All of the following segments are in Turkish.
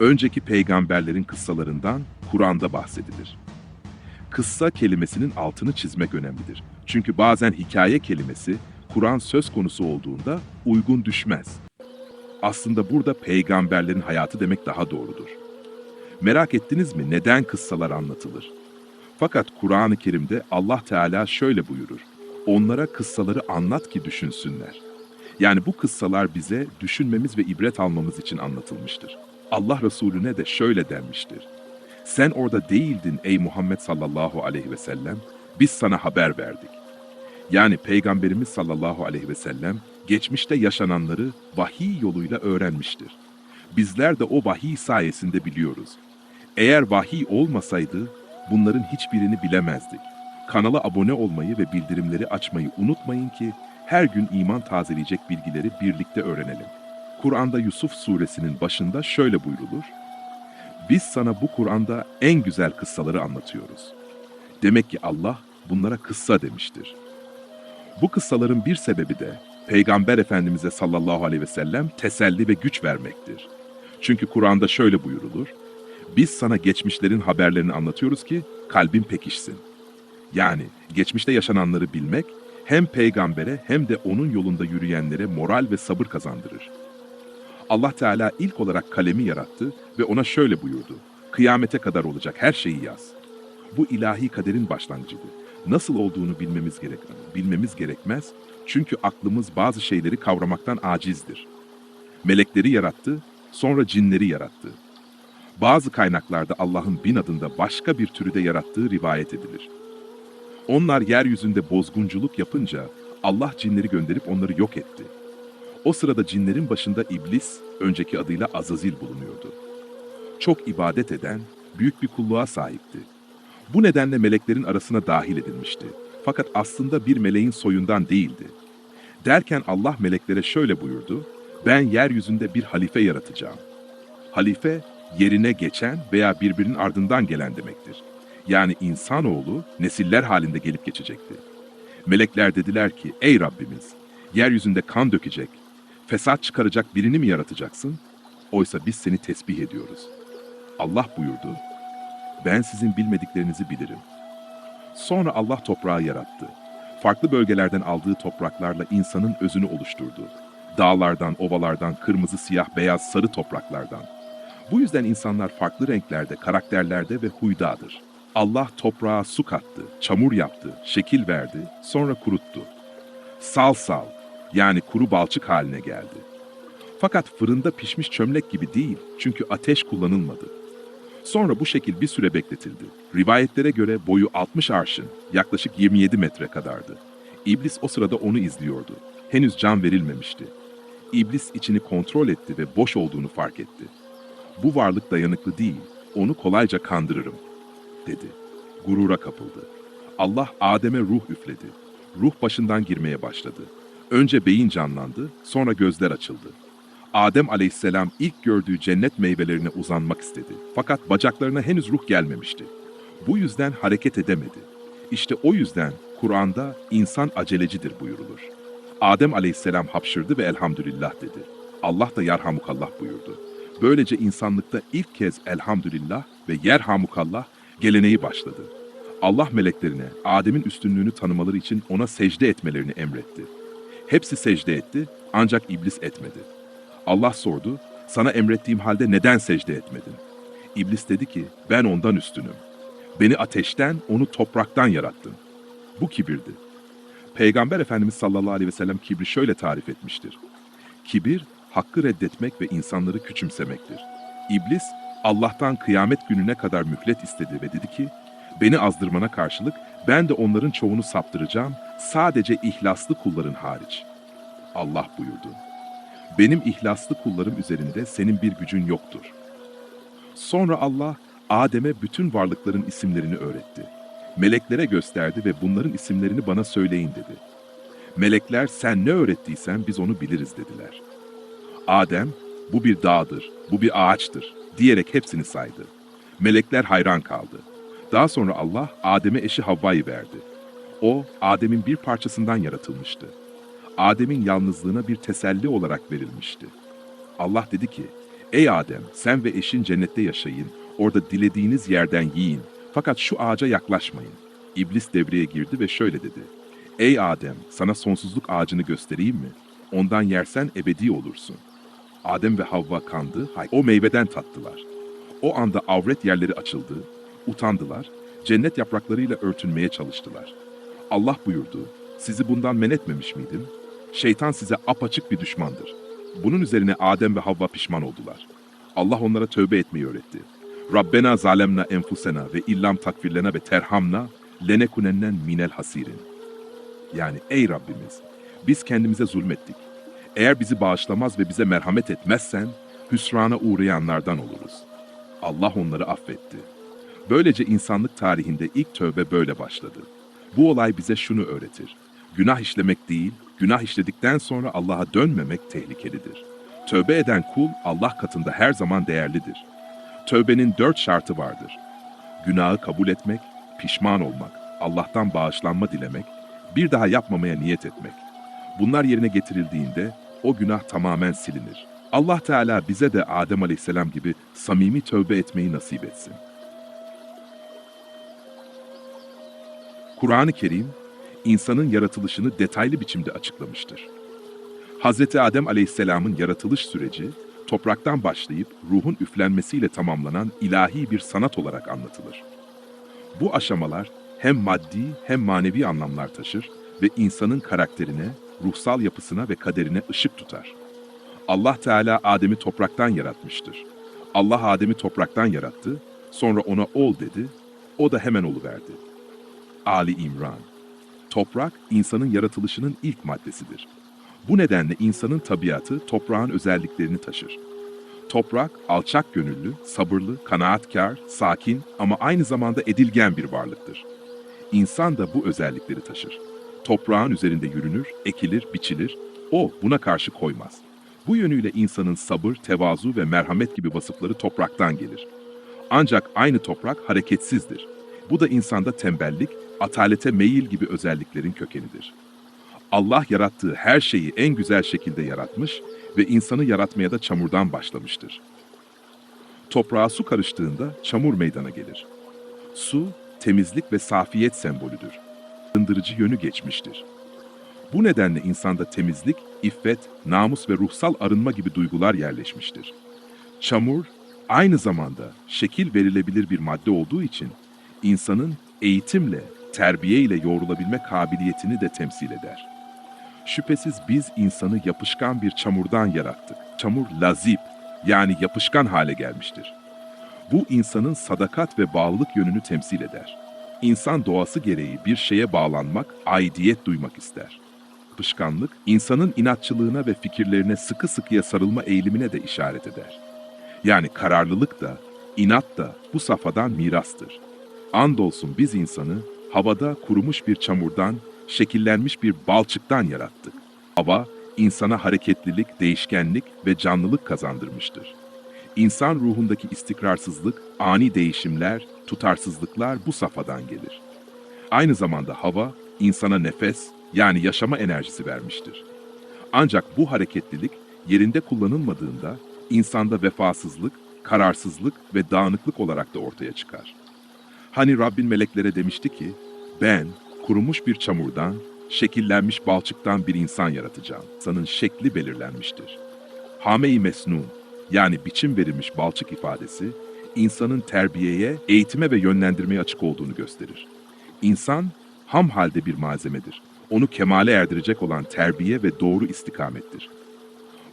Önceki peygamberlerin kıssalarından Kur'an'da bahsedilir. Kıssa kelimesinin altını çizmek önemlidir. Çünkü bazen hikaye kelimesi Kur'an söz konusu olduğunda uygun düşmez. Aslında burada peygamberlerin hayatı demek daha doğrudur. Merak ettiniz mi neden kıssalar anlatılır? Fakat Kur'an-ı Kerim'de Allah Teala şöyle buyurur. Onlara kıssaları anlat ki düşünsünler. Yani bu kıssalar bize düşünmemiz ve ibret almamız için anlatılmıştır. Allah Resulüne de şöyle denmiştir. Sen orada değildin ey Muhammed sallallahu aleyhi ve sellem, biz sana haber verdik. Yani Peygamberimiz sallallahu aleyhi ve sellem geçmişte yaşananları vahiy yoluyla öğrenmiştir. Bizler de o vahiy sayesinde biliyoruz. Eğer vahiy olmasaydı bunların hiçbirini bilemezdik. Kanala abone olmayı ve bildirimleri açmayı unutmayın ki her gün iman tazeleyecek bilgileri birlikte öğrenelim. Kur'an'da Yusuf suresinin başında şöyle buyrulur. Biz sana bu Kur'an'da en güzel kıssaları anlatıyoruz. Demek ki Allah bunlara kıssa demiştir. Bu kıssaların bir sebebi de Peygamber Efendimiz'e sallallahu aleyhi ve sellem teselli ve güç vermektir. Çünkü Kur'an'da şöyle buyurulur. Biz sana geçmişlerin haberlerini anlatıyoruz ki kalbin pekişsin. Yani geçmişte yaşananları bilmek hem peygambere hem de onun yolunda yürüyenlere moral ve sabır kazandırır. Allah Teala ilk olarak kalemi yarattı ve ona şöyle buyurdu. Kıyamete kadar olacak her şeyi yaz. Bu ilahi kaderin başlangıcıdır. Nasıl olduğunu bilmemiz gerek, bilmemiz gerekmez. Çünkü aklımız bazı şeyleri kavramaktan acizdir. Melekleri yarattı, sonra cinleri yarattı. Bazı kaynaklarda Allah'ın bin adında başka bir türü de yarattığı rivayet edilir. Onlar yeryüzünde bozgunculuk yapınca Allah cinleri gönderip onları yok etti. O sırada cinlerin başında iblis, önceki adıyla Azazil bulunuyordu. Çok ibadet eden, büyük bir kulluğa sahipti. Bu nedenle meleklerin arasına dahil edilmişti. Fakat aslında bir meleğin soyundan değildi. Derken Allah meleklere şöyle buyurdu, ben yeryüzünde bir halife yaratacağım. Halife, yerine geçen veya birbirinin ardından gelen demektir. Yani insanoğlu nesiller halinde gelip geçecekti. Melekler dediler ki, ey Rabbimiz, yeryüzünde kan dökecek, fesat çıkaracak birini mi yaratacaksın? Oysa biz seni tesbih ediyoruz. Allah buyurdu, ben sizin bilmediklerinizi bilirim. Sonra Allah toprağı yarattı. Farklı bölgelerden aldığı topraklarla insanın özünü oluşturdu. Dağlardan, ovalardan, kırmızı, siyah, beyaz, sarı topraklardan. Bu yüzden insanlar farklı renklerde, karakterlerde ve huydadır. Allah toprağa su kattı, çamur yaptı, şekil verdi, sonra kuruttu. Sal sal, yani kuru balçık haline geldi. Fakat fırında pişmiş çömlek gibi değil, çünkü ateş kullanılmadı. Sonra bu şekil bir süre bekletildi. Rivayetlere göre boyu 60 arşın, yaklaşık 27 metre kadardı. İblis o sırada onu izliyordu. Henüz can verilmemişti. İblis içini kontrol etti ve boş olduğunu fark etti. Bu varlık dayanıklı değil, onu kolayca kandırırım, dedi. Gurura kapıldı. Allah Adem'e ruh üfledi. Ruh başından girmeye başladı. Önce beyin canlandı, sonra gözler açıldı. Adem aleyhisselam ilk gördüğü cennet meyvelerine uzanmak istedi. Fakat bacaklarına henüz ruh gelmemişti. Bu yüzden hareket edemedi. İşte o yüzden Kur'an'da insan acelecidir buyurulur. Adem aleyhisselam hapşırdı ve elhamdülillah dedi. Allah da yarhamukallah buyurdu. Böylece insanlıkta ilk kez elhamdülillah ve yerhamukallah geleneği başladı. Allah meleklerine Adem'in üstünlüğünü tanımaları için ona secde etmelerini emretti. Hepsi secde etti ancak iblis etmedi. Allah sordu, sana emrettiğim halde neden secde etmedin? İblis dedi ki, ben ondan üstünüm. Beni ateşten, onu topraktan yarattın. Bu kibirdi. Peygamber Efendimiz sallallahu aleyhi ve sellem kibri şöyle tarif etmiştir. Kibir, hakkı reddetmek ve insanları küçümsemektir. İblis, Allah'tan kıyamet gününe kadar mühlet istedi ve dedi ki, beni azdırmana karşılık ben de onların çoğunu saptıracağım, sadece ihlaslı kulların hariç. Allah buyurdu. Benim ihlaslı kullarım üzerinde senin bir gücün yoktur. Sonra Allah Adem'e bütün varlıkların isimlerini öğretti. Meleklere gösterdi ve bunların isimlerini bana söyleyin dedi. Melekler sen ne öğrettiysen biz onu biliriz dediler. Adem, bu bir dağdır, bu bir ağaçtır diyerek hepsini saydı. Melekler hayran kaldı. Daha sonra Allah Adem'e eşi Havva'yı verdi. O, Adem'in bir parçasından yaratılmıştı. Adem'in yalnızlığına bir teselli olarak verilmişti. Allah dedi ki, Ey Adem, sen ve eşin cennette yaşayın, orada dilediğiniz yerden yiyin. Fakat şu ağaca yaklaşmayın. İblis devreye girdi ve şöyle dedi. Ey Adem, sana sonsuzluk ağacını göstereyim mi? Ondan yersen ebedi olursun. Adem ve Havva kandı, o meyveden tattılar. O anda avret yerleri açıldı, utandılar, cennet yapraklarıyla örtünmeye çalıştılar. Allah buyurdu, sizi bundan men etmemiş miydim? Şeytan size apaçık bir düşmandır. Bunun üzerine Adem ve Havva pişman oldular. Allah onlara tövbe etmeyi öğretti. Rabbena zalemna enfusena ve illam takfirlena ve terhamna lenekunennen minel hasirin. Yani ey Rabbimiz, biz kendimize zulmettik. Eğer bizi bağışlamaz ve bize merhamet etmezsen, hüsrana uğrayanlardan oluruz. Allah onları affetti. Böylece insanlık tarihinde ilk tövbe böyle başladı. Bu olay bize şunu öğretir. Günah işlemek değil, günah işledikten sonra Allah'a dönmemek tehlikelidir. Tövbe eden kul Allah katında her zaman değerlidir. Tövbenin dört şartı vardır. Günahı kabul etmek, pişman olmak, Allah'tan bağışlanma dilemek, bir daha yapmamaya niyet etmek. Bunlar yerine getirildiğinde o günah tamamen silinir. Allah Teala bize de Adem Aleyhisselam gibi samimi tövbe etmeyi nasip etsin. Kur'an-ı Kerim, insanın yaratılışını detaylı biçimde açıklamıştır. Hz. Adem Aleyhisselam'ın yaratılış süreci, topraktan başlayıp ruhun üflenmesiyle tamamlanan ilahi bir sanat olarak anlatılır. Bu aşamalar hem maddi hem manevi anlamlar taşır ve insanın karakterine, ruhsal yapısına ve kaderine ışık tutar. Allah Teala Adem'i topraktan yaratmıştır. Allah Adem'i topraktan yarattı, sonra ona ol dedi, o da hemen oluverdi. Ali İmran Toprak, insanın yaratılışının ilk maddesidir. Bu nedenle insanın tabiatı toprağın özelliklerini taşır. Toprak, alçak gönüllü, sabırlı, kanaatkar, sakin ama aynı zamanda edilgen bir varlıktır. İnsan da bu özellikleri taşır. Toprağın üzerinde yürünür, ekilir, biçilir. O buna karşı koymaz. Bu yönüyle insanın sabır, tevazu ve merhamet gibi vasıfları topraktan gelir. Ancak aynı toprak hareketsizdir. Bu da insanda tembellik, atalete meyil gibi özelliklerin kökenidir. Allah yarattığı her şeyi en güzel şekilde yaratmış ve insanı yaratmaya da çamurdan başlamıştır. Toprağa su karıştığında çamur meydana gelir. Su, temizlik ve safiyet sembolüdür. Arındırıcı yönü geçmiştir. Bu nedenle insanda temizlik, iffet, namus ve ruhsal arınma gibi duygular yerleşmiştir. Çamur, aynı zamanda şekil verilebilir bir madde olduğu için insanın eğitimle, terbiye ile yoğrulabilme kabiliyetini de temsil eder. Şüphesiz biz insanı yapışkan bir çamurdan yarattık. Çamur lazip yani yapışkan hale gelmiştir. Bu insanın sadakat ve bağlılık yönünü temsil eder. İnsan doğası gereği bir şeye bağlanmak, aidiyet duymak ister. Yapışkanlık, insanın inatçılığına ve fikirlerine sıkı sıkıya sarılma eğilimine de işaret eder. Yani kararlılık da, inat da bu safhadan mirastır. Andolsun biz insanı havada kurumuş bir çamurdan, şekillenmiş bir balçıktan yarattık. Hava, insana hareketlilik, değişkenlik ve canlılık kazandırmıştır. İnsan ruhundaki istikrarsızlık, ani değişimler, tutarsızlıklar bu safhadan gelir. Aynı zamanda hava, insana nefes, yani yaşama enerjisi vermiştir. Ancak bu hareketlilik yerinde kullanılmadığında insanda vefasızlık, kararsızlık ve dağınıklık olarak da ortaya çıkar. Hani Rabbin meleklere demişti ki, ben kurumuş bir çamurdan, şekillenmiş balçıktan bir insan yaratacağım. İnsanın şekli belirlenmiştir. Hame-i mesnun, yani biçim verilmiş balçık ifadesi, insanın terbiyeye, eğitime ve yönlendirmeye açık olduğunu gösterir. İnsan, ham halde bir malzemedir. Onu kemale erdirecek olan terbiye ve doğru istikamettir.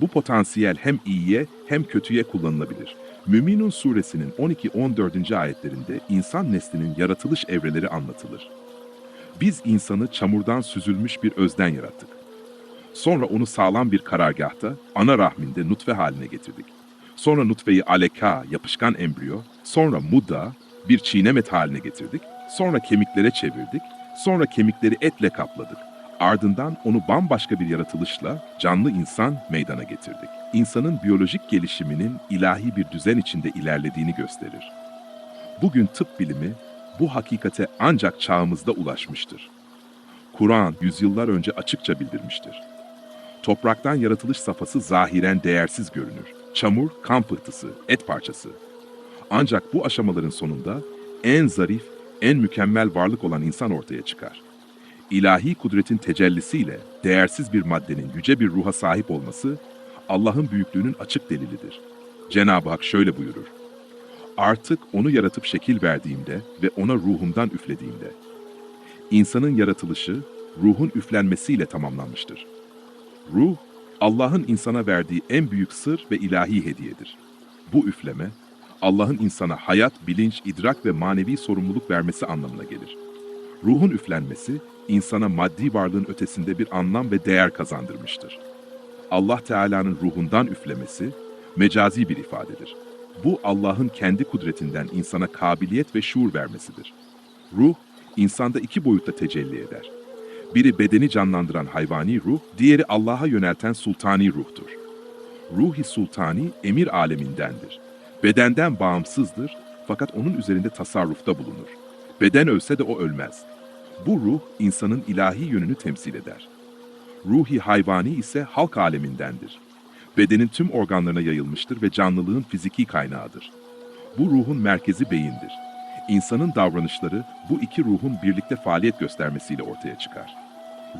Bu potansiyel hem iyiye hem kötüye kullanılabilir. Müminun suresinin 12-14. ayetlerinde insan neslinin yaratılış evreleri anlatılır. Biz insanı çamurdan süzülmüş bir özden yarattık. Sonra onu sağlam bir karargahta, ana rahminde nutfe haline getirdik. Sonra nutfeyi aleka, yapışkan embriyo, sonra mudda, bir çiğnemet haline getirdik. Sonra kemiklere çevirdik, sonra kemikleri etle kapladık. Ardından onu bambaşka bir yaratılışla canlı insan meydana getirdik. İnsanın biyolojik gelişiminin ilahi bir düzen içinde ilerlediğini gösterir. Bugün tıp bilimi bu hakikate ancak çağımızda ulaşmıştır. Kur'an yüzyıllar önce açıkça bildirmiştir. Topraktan yaratılış safhası zahiren değersiz görünür. çamur, kan pıhtısı, et parçası. Ancak bu aşamaların sonunda en zarif, en mükemmel varlık olan insan ortaya çıkar. İlahi kudretin tecellisiyle değersiz bir maddenin yüce bir ruha sahip olması Allah'ın büyüklüğünün açık delilidir. Cenab-ı Hak şöyle buyurur. Artık onu yaratıp şekil verdiğimde ve ona ruhumdan üflediğimde. İnsanın yaratılışı ruhun üflenmesiyle tamamlanmıştır. Ruh, Allah'ın insana verdiği en büyük sır ve ilahi hediyedir. Bu üfleme, Allah'ın insana hayat, bilinç, idrak ve manevi sorumluluk vermesi anlamına gelir. Ruhun üflenmesi, insana maddi varlığın ötesinde bir anlam ve değer kazandırmıştır. Allah Teala'nın ruhundan üflemesi, mecazi bir ifadedir. Bu Allah'ın kendi kudretinden insana kabiliyet ve şuur vermesidir. Ruh, insanda iki boyutta tecelli eder. Biri bedeni canlandıran hayvani ruh, diğeri Allah'a yönelten sultani ruhtur. Ruhi sultani emir alemindendir. Bedenden bağımsızdır fakat onun üzerinde tasarrufta bulunur. Beden ölse de o ölmez. Bu ruh insanın ilahi yönünü temsil eder. Ruhi hayvani ise halk alemindendir. Bedenin tüm organlarına yayılmıştır ve canlılığın fiziki kaynağıdır. Bu ruhun merkezi beyindir. İnsanın davranışları bu iki ruhun birlikte faaliyet göstermesiyle ortaya çıkar.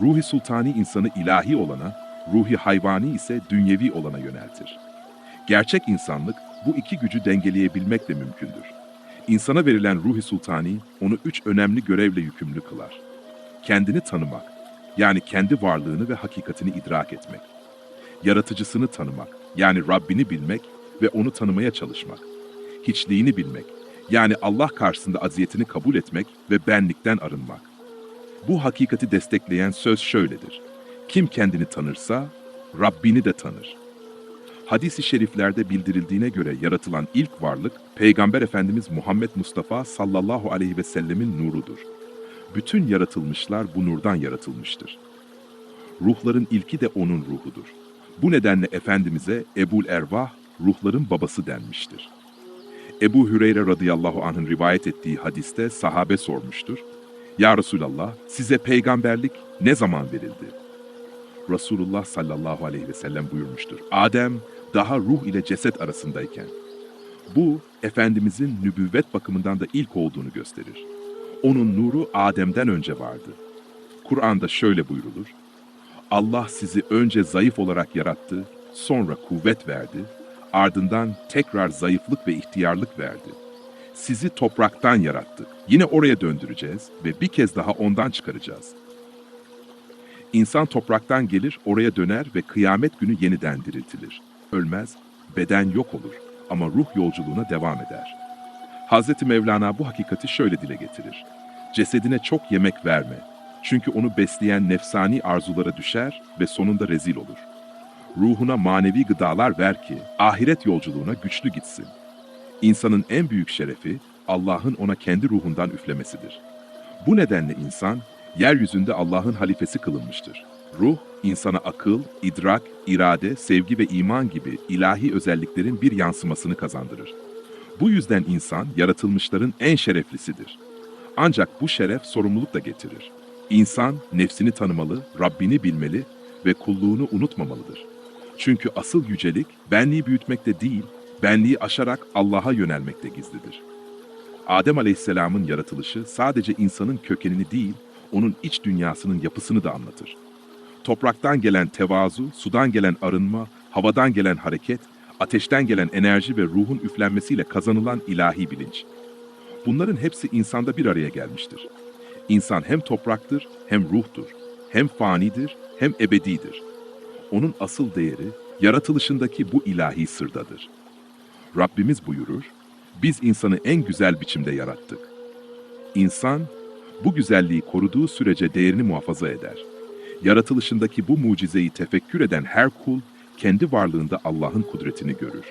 Ruhi sultani insanı ilahi olana, ruhi hayvani ise dünyevi olana yöneltir. Gerçek insanlık bu iki gücü dengeleyebilmekle mümkündür. İnsana verilen ruhi sultani onu üç önemli görevle yükümlü kılar. Kendini tanımak, yani kendi varlığını ve hakikatini idrak etmek. Yaratıcısını tanımak, yani Rabbini bilmek ve onu tanımaya çalışmak. Hiçliğini bilmek, yani Allah karşısında aziyetini kabul etmek ve benlikten arınmak. Bu hakikati destekleyen söz şöyledir. Kim kendini tanırsa Rabbini de tanır. Hadis-i şeriflerde bildirildiğine göre yaratılan ilk varlık Peygamber Efendimiz Muhammed Mustafa sallallahu aleyhi ve sellemin nurudur. Bütün yaratılmışlar bu nurdan yaratılmıştır. Ruhların ilki de onun ruhudur. Bu nedenle Efendimiz'e Ebul Ervah, ruhların babası denmiştir. Ebu Hüreyre radıyallahu anh'ın rivayet ettiği hadiste sahabe sormuştur. Ya Resulallah, size peygamberlik ne zaman verildi? Resulullah sallallahu aleyhi ve sellem buyurmuştur. Adem daha ruh ile ceset arasındayken. Bu, Efendimizin nübüvvet bakımından da ilk olduğunu gösterir. Onun nuru Adem'den önce vardı. Kur'an'da şöyle buyrulur. Allah sizi önce zayıf olarak yarattı, sonra kuvvet verdi, ardından tekrar zayıflık ve ihtiyarlık verdi. Sizi topraktan yarattık. Yine oraya döndüreceğiz ve bir kez daha ondan çıkaracağız. İnsan topraktan gelir, oraya döner ve kıyamet günü yeniden diriltilir. Ölmez, beden yok olur ama ruh yolculuğuna devam eder. Hazreti Mevlana bu hakikati şöyle dile getirir. Cesedine çok yemek verme. Çünkü onu besleyen nefsani arzulara düşer ve sonunda rezil olur. Ruhuna manevi gıdalar ver ki ahiret yolculuğuna güçlü gitsin. İnsanın en büyük şerefi Allah'ın ona kendi ruhundan üflemesidir. Bu nedenle insan yeryüzünde Allah'ın halifesi kılınmıştır. Ruh, insana akıl, idrak, irade, sevgi ve iman gibi ilahi özelliklerin bir yansımasını kazandırır. Bu yüzden insan yaratılmışların en şereflisidir. Ancak bu şeref sorumluluk da getirir. İnsan nefsini tanımalı, Rabbini bilmeli ve kulluğunu unutmamalıdır. Çünkü asıl yücelik benliği büyütmekte değil, benliği aşarak Allah'a yönelmekte gizlidir. Adem Aleyhisselam'ın yaratılışı sadece insanın kökenini değil, onun iç dünyasının yapısını da anlatır. Topraktan gelen tevazu, sudan gelen arınma, havadan gelen hareket, ateşten gelen enerji ve ruhun üflenmesiyle kazanılan ilahi bilinç. Bunların hepsi insanda bir araya gelmiştir. İnsan hem topraktır, hem ruhtur, hem fanidir, hem ebedidir. Onun asıl değeri yaratılışındaki bu ilahi sırdadır. Rabbimiz buyurur, biz insanı en güzel biçimde yarattık. İnsan, bu güzelliği koruduğu sürece değerini muhafaza eder. Yaratılışındaki bu mucizeyi tefekkür eden her kul, kendi varlığında Allah'ın kudretini görür.